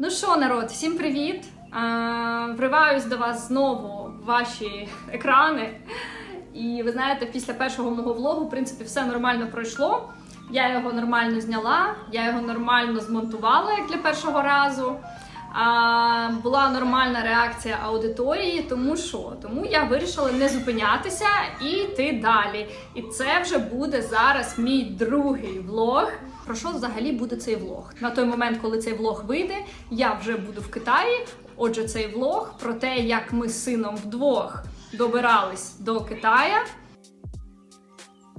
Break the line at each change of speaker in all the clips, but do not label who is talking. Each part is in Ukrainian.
Ну що, народ, всім привіт! Вриваюсь до вас знову в ваші екрани. І ви знаєте, після першого мого влогу, в принципі, все нормально пройшло. Я його нормально зняла, я його нормально змонтувала як для першого разу. А, була нормальна реакція аудиторії, тому що? Тому я вирішила не зупинятися і йти далі. І це вже буде зараз мій другий влог. Про що взагалі буде цей влог? На той момент, коли цей влог вийде, я вже буду в Китаї. Отже, цей влог про те, як ми з сином вдвох добирались до Китая.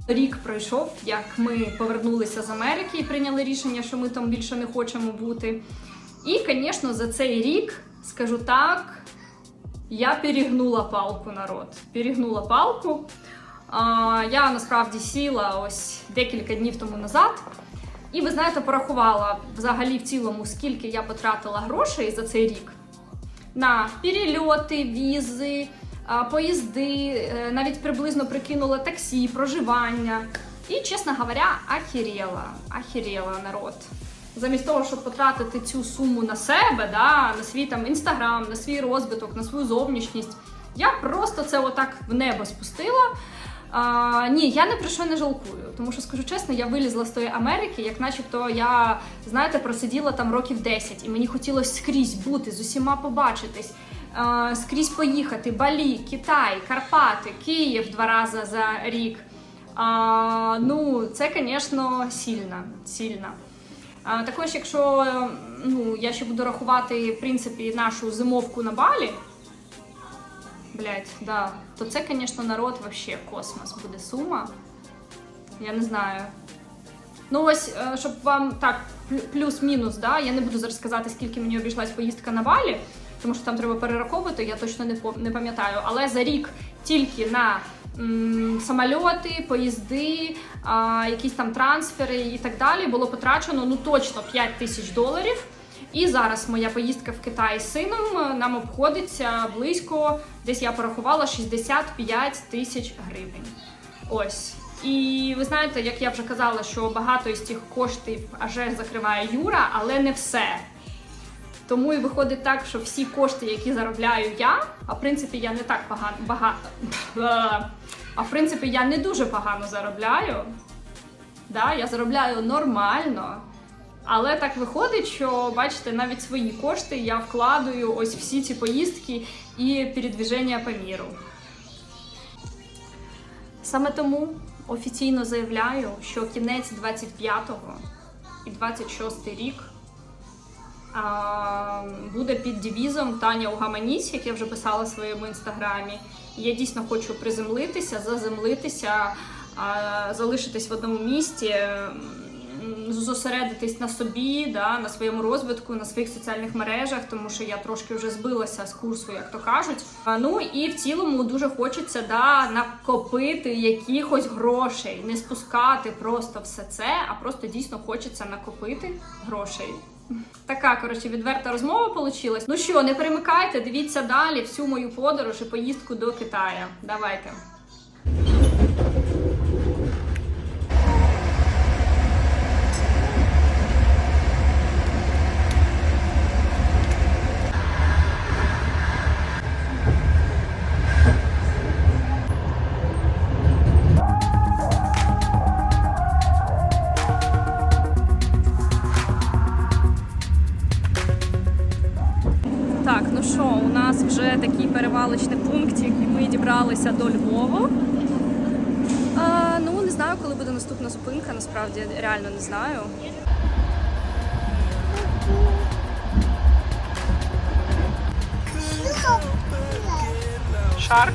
Рік пройшов, як ми повернулися з Америки і прийняли рішення, що ми там більше не хочемо бути. І, звісно, за цей рік, скажу так, я перегнула палку народ. Перегнула палку. Я насправді сіла ось декілька днів тому назад. І ви знаєте, порахувала взагалі в цілому, скільки я потратила грошей за цей рік на перельоти, візи, поїзди, е, навіть приблизно прикинула таксі, проживання. І, чесно говоря, ахірєла, ахірєла народ. Замість того, щоб потратити цю суму на себе, да, на свій там інстаграм, на свій розвиток, на свою зовнішність, я просто це отак в небо спустила. А, ні, я не про що не жалкую, тому що скажу чесно, я вилізла з тої Америки, як начебто я, знаєте, просиділа там років 10, і мені хотілося скрізь бути, з усіма побачитись, а, скрізь поїхати, Балі, Китай, Карпати, Київ два рази за рік. А, ну, це, звісно, сильно, сильно. А, також, якщо ну, я ще буду рахувати, в принципі, нашу зимовку на Балі, Блять, да. То це, звісно, народ вообще космос буде сума. Я не знаю. Ну ось, е, щоб вам так, плюс-мінус, да, я не буду зараз сказати, скільки мені обійшлась поїздка на Балі, тому що там треба перераховувати, я точно не, пам'ятаю. Але за рік тільки на м, самольоти, поїзди, а, якісь там трансфери і так далі було потрачено ну точно 5 тисяч доларів. І зараз моя поїздка в Китай з сином е, нам обходиться близько, десь я порахувала 65 тисяч гривень. Ось. І ви знаєте, як я вже казала, що багато із цих коштів аже закриває Юра, але не все. Тому і виходить так, що всі кошти, які заробляю я, а в принципі я не так погано багато. А в принципі, я не дуже погано заробляю. Да, я заробляю нормально. Але так виходить, що бачите, навіть свої кошти я вкладаю ось всі ці поїздки і передвіження по міру. Саме тому офіційно заявляю, що кінець 25-го і 26-й рік а, буде під девізом Таня угаманісь, як я вже писала в своєму інстаграмі. Я дійсно хочу приземлитися, заземлитися, а, залишитись в одному місті, м, зосередитись на собі, да, на своєму розвитку, на своїх соціальних мережах, тому що я трошки вже збилася з курсу, як то кажуть. А, Ну і в цілому дуже хочеться да, накопити якихось грошей, не спускати просто все це, а просто дійсно хочеться накопити грошей. Така, коротше, відверта розмова получилась. Ну що, не перемикайте, дивіться далі всю мою подорож і поїздку до Китая. Давайте. Ну що, у нас вже такий перевалочний пункт, і ми дібралися до Львова. А, ну, не знаю, коли буде наступна зупинка, насправді реально не знаю. Шарк.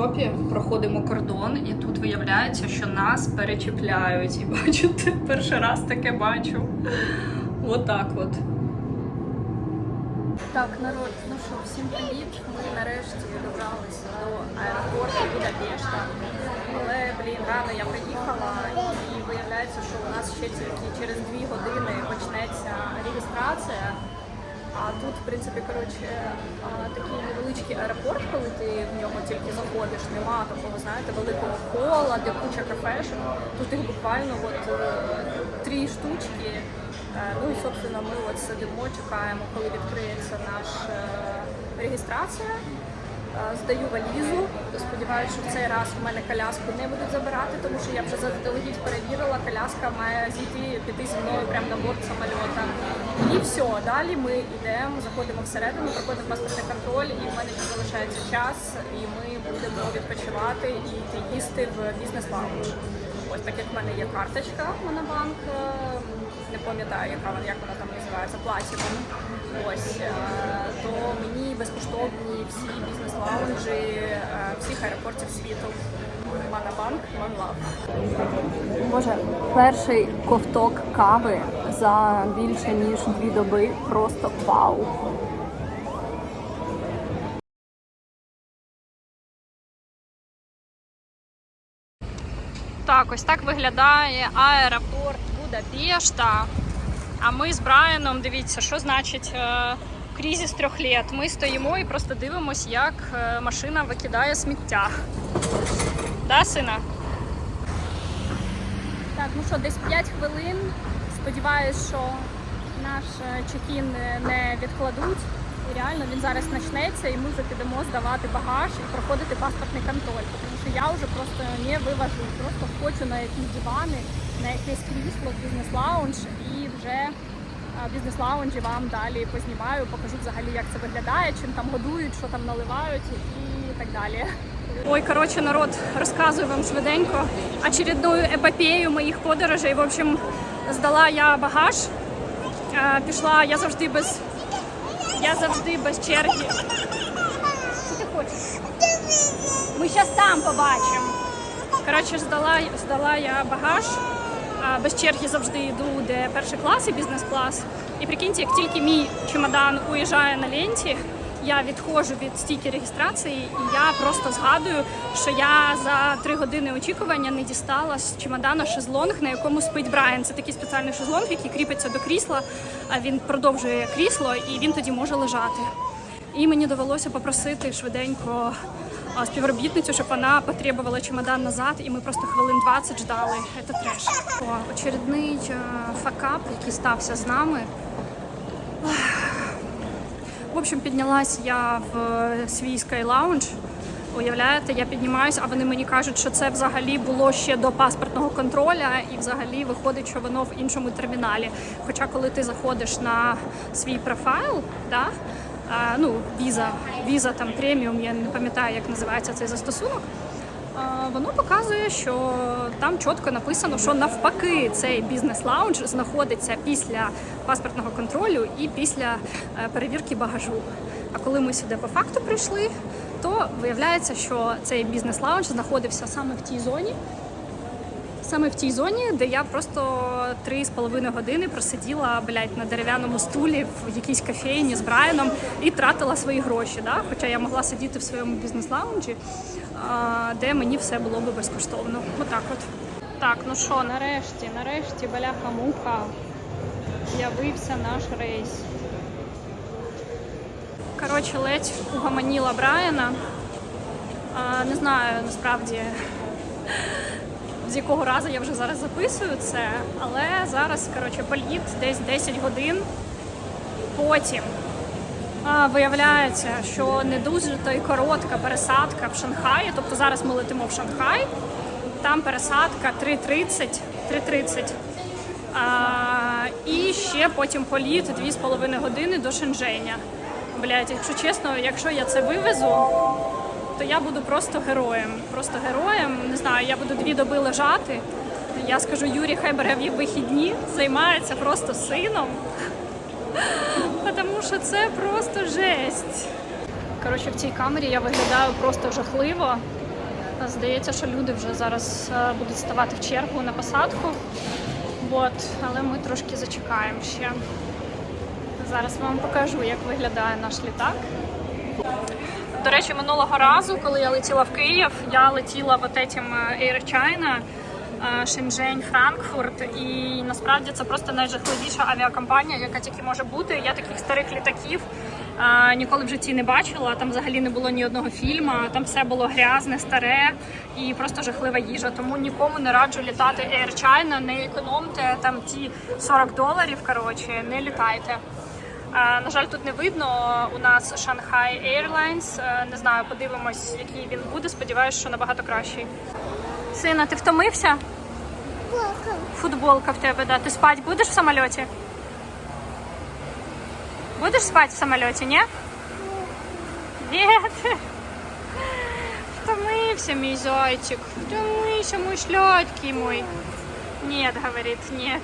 Чопі проходимо кордон, і тут виявляється, що нас перечіпляють. І бачите, перший раз таке бачу. Отак от. Так, народ, ну що, всім привіт. Ми нарешті добралися до аеропорту Будапешта. Але, блін, рано я приїхала і виявляється, що у нас ще тільки через дві години почнеться реєстрація. А тут, в принципі, коротше, такий невеличкий аеропорт, коли ти в нього тільки заходиш, нема такого, знаєте, великого кола, де куча кафешок. Тут їх буквально от е, три штучки. Е, Ну і собственно ми от сидимо, чекаємо, коли відкриється наша. Е, Здаю валізу. Сподіваюся, що в цей раз в мене коляску не будуть забирати, тому що я вже заздалегідь перевірила, коляска має зійти піти зі мною прямо на борт самольота. І все, далі ми йдемо, заходимо всередину, проходимо паспортний контроль, і в мене ще залишається час, і ми будемо відпочивати і йти їсти в бізнес-лаунж. Ось так як в мене є карточка Монобанк, е, не пам'ятаю, яка вона, як вона там називається, Platinum. Ось е, то мені безкоштовні всі бізнес-лаунжі е, всіх світу. Монобанк, One Боже, перший ковток кави за більше ніж дві доби. Просто вау. Так, ось так виглядає аеропорт Будапешта. А ми з Брайаном, дивіться, що значить е, кризис трьох літ. Ми стоїмо і просто дивимось, як е, машина викидає сміття. Да, сина? Так, ну що, десь 5 хвилин. Сподіваюсь, що наш е, чекін е, не відкладуть. І реально він зараз почнеться, і ми вже підемо здавати багаж і проходити паспортний контроль. Тому що я вже просто не вивожу. Просто хочу на якісь дивани, на якесь крісло, бізнес-лаунж і вже бізнес-лаунжі вам далі познімаю, покажу взагалі, як це виглядає, чим там годують, що там наливають і так далі. Ой, коротше, народ, розказую вам швиденько очередную епопею моїх подорожей. В общем, здала я багаж. Е, Пішла я завжди без. Я завжди без черги. Що ти хочеш? Ми зараз там побачимо. Коротше, здала, здала я багаж. Без черги завжди йду, де перший клас і бізнес-клас. І прикиньте, як тільки мій чемодан уїжджає на ленті, я відходжу від стійки реєстрації, і я просто згадую, що я за три години очікування не дістала з чемодана шезлонг, на якому спить Брайан. Це такий спеціальний шезлонг, який кріпиться до крісла. А він продовжує крісло, і він тоді може лежати. І мені довелося попросити швиденько співробітницю, щоб вона потребувала чемодан назад, і ми просто хвилин 20 ждали. Це треш. Очередний е, факап, який стався з нами. В общем, піднялась я в е, свій Lounge. Уявляєте, я піднімаюся, а вони мені кажуть, що це взагалі було ще до паспортного контроля, і взагалі виходить, що воно в іншому терміналі. Хоча, коли ти заходиш на свій профайл, да, ну, віза, віза там преміум, я не пам'ятаю, як називається цей застосунок. Воно показує, що там чітко написано, що навпаки цей бізнес-лаунж знаходиться після паспортного контролю і після е, перевірки багажу. А коли ми сюди по факту прийшли, то виявляється, що цей бізнес-лаунж знаходився саме в тій зоні, саме в тій зоні, де я просто три з половиною години просиділа блядь, на дерев'яному стулі в якійсь кофейні з Брайаном і тратила свої гроші. Да? Хоча я могла сидіти в своєму бізнес-лаунжі, а, де мені все було би безкоштовно. Отак от. Так, ну що, нарешті, нарешті, баляха-муха, з'явився наш рейс. Коротше, ледь угомоніла Брайана. Не знаю насправді з якого разу я вже зараз записую це, але зараз коротше, політ десь 10 годин. Потім а, виявляється, що не дуже то й коротка пересадка в Шанхаї. Тобто зараз ми летимо в Шанхай, там пересадка 3.30, 3.30. А, і ще потім політ 2,5 години до Шенженя. Блять, якщо чесно, якщо я це вивезу, то я буду просто героєм. Просто героєм. Не знаю, я буду дві доби лежати. Я скажу, Юрій хай вихідні, займається просто сином. Тому що це просто жесть. Коротше, в цій камері я виглядаю просто жахливо. Здається, що люди вже зараз е, будуть ставати в чергу на посадку. От, але ми трошки зачекаємо ще. Зараз вам покажу, як виглядає наш літак. До речі, минулого разу, коли я летіла в Київ, я летіла вот этим е, Air China, Шенжень, Франкфурт. І насправді це просто найжахливіша авіакомпанія, яка тільки може бути. Я таких старих літаків е, ніколи в житті не бачила. Там взагалі не було ні одного фільму. Там все було грязне, старе і просто жахлива їжа. Тому нікому не раджу літати Air China, не економте там ті 40 доларів. Коротше, не літайте. Е, На жаль, тут не видно. У нас Shanghai Airlines. Е, Не знаю, подивимось, який він буде. Сподіваюсь, що набагато кращий. Сина, ти втомився? Футболка в тебе, да. Ти спать будеш в самольоті? Будеш спати в самольоті, ні? Ні. Втомився, мій зайчик. Втомився, мой сладкий мой. Нет, говорит, нет,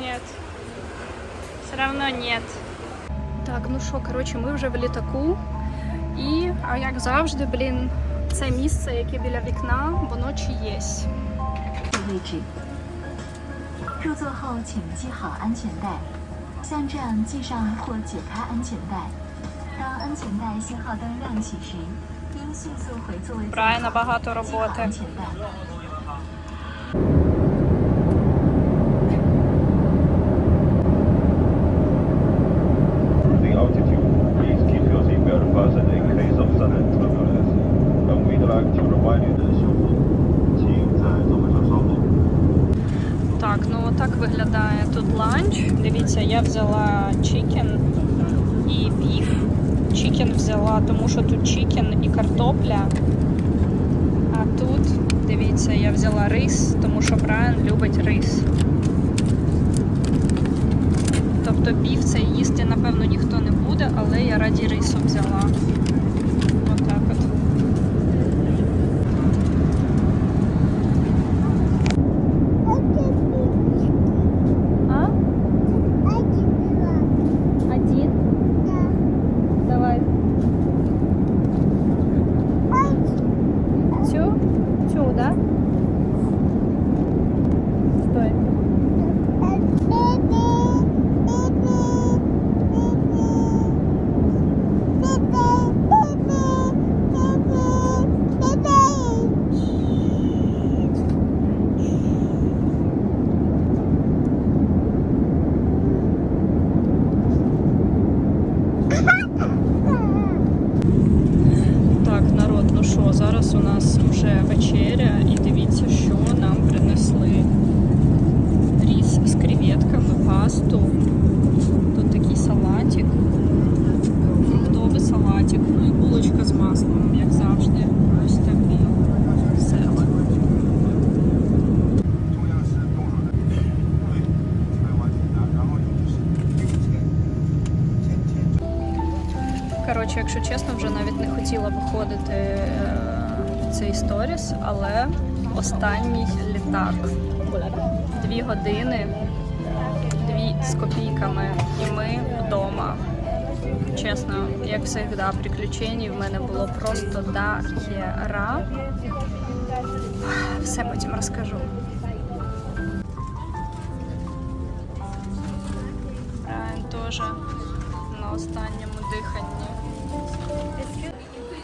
нет. Все равно нет. Так, ну що, коротше, ми вже в літаку. І, а як завжди, блін, це місце, яке біля вікна, воно чиєсь. Правильно, багато роботи.
like to remind you that 请在座位上稍后。
Так, ну так виглядає тут ланч. Дивіться, я взяла чікен і біф. Чікен взяла, тому що тут чікен і картопля. А тут, дивіться, я взяла рис, тому що Брайан любить рис. Тобто біф це їсти, напевно, ніхто не буде, але я раді рису взяла. Якщо чесно, вже навіть не хотіла виходити е, в цей сторіс, але останній літак. Дві години, дві з копійками, і ми вдома. Чесно, як завжди, приключень в мене було просто до хера. Все потім розкажу. Брайан теж на останньому диханні.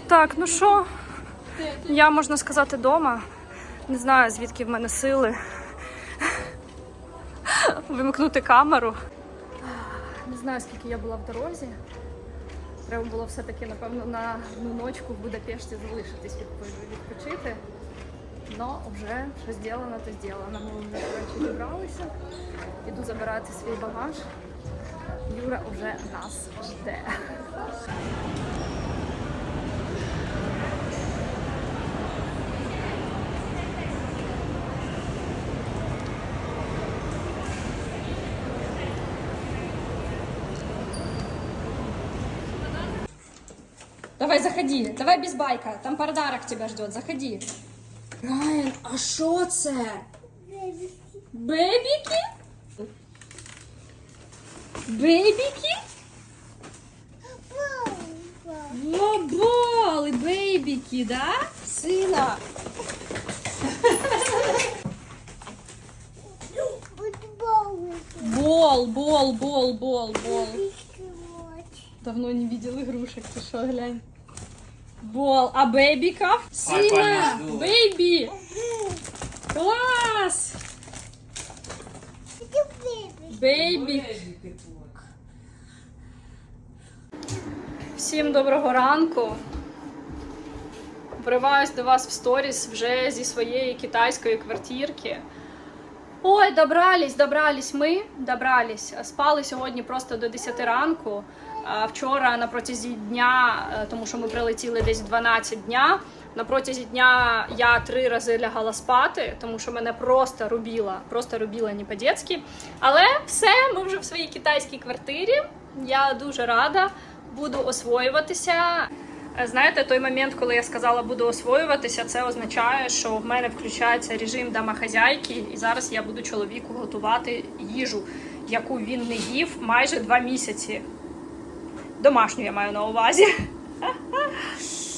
Так, ну що, я можна сказати вдома. Не знаю, звідки в мене сили вимкнути камеру. Не знаю, скільки я була в дорозі. Треба було все-таки, напевно, на одну ночку в Будапешті залишитись відпо- відпочити. Но вже що зроблено, то зроблено. Ми вже коротше зібралися. Іду забирати свій багаж. Юра вже нас жде. Давай, заходи. Давай без байка. Там подарок тебя ждет. Заходи. Райан, а що це? Бебіки? Бейбіки? Лоболи, бейбіки, да? Сина. Бол, бол, бол, бол, бол. Давно не видел игрушек, ты что, глянь. Бол, а бейбіка? Сіма! Бейбі! Клас! Бейбі! Всім доброго ранку. Вриваюсь до вас в сторіс вже зі своєї китайської квартирки. Ой, добрались, добрались ми, добрались. Спали сьогодні просто до 10 ранку. А Вчора на протязі дня, е, тому що ми прилетіли десь в 12 дня. На протязі дня я три рази лягала спати, тому що мене просто рубіла, просто рубіла не по-дєцьки. Але все, ми вже в своїй китайській квартирі. Я дуже рада, буду освоюватися. Е, Знаєте, той момент, коли я сказала буду освоюватися, це означає, що в мене включається режим домохазяйки, і зараз я буду чоловіку готувати їжу, яку він не їв майже два місяці. Домашню я маю на увазі.